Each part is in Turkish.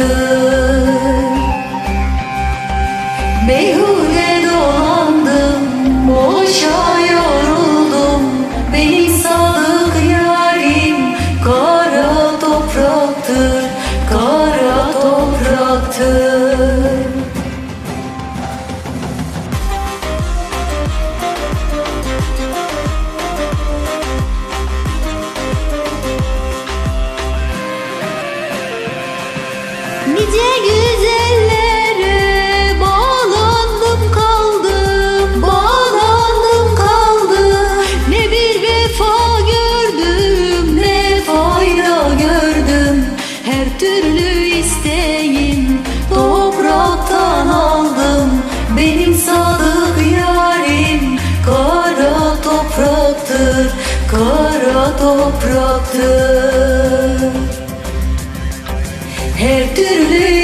yoktur Beyhude kara topraktır. Her türlü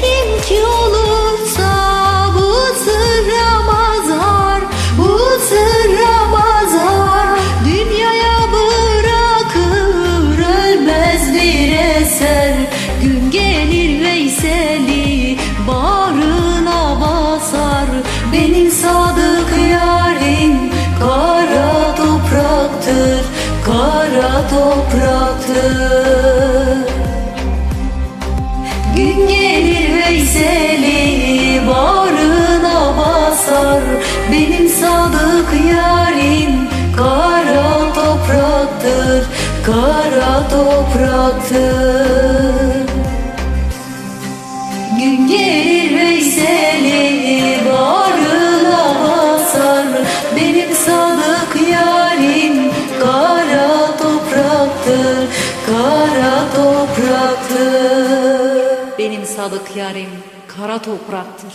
kim ki olursa bu sırra mazhar, bu sırra mazhar Dünyaya bırakır ölmez bir eser. Gün gelir Veysel'i bağrına basar. Benim sadık yarim kara topraktır, kara topraktır. Gün gelir Veysel'i bağrına basar. Benim sadık yarim kara topraktır Kara topraktır. Gün gelir Veysel'i bağrına basar. Benim sadık Benim sadık yarim kara topraktır.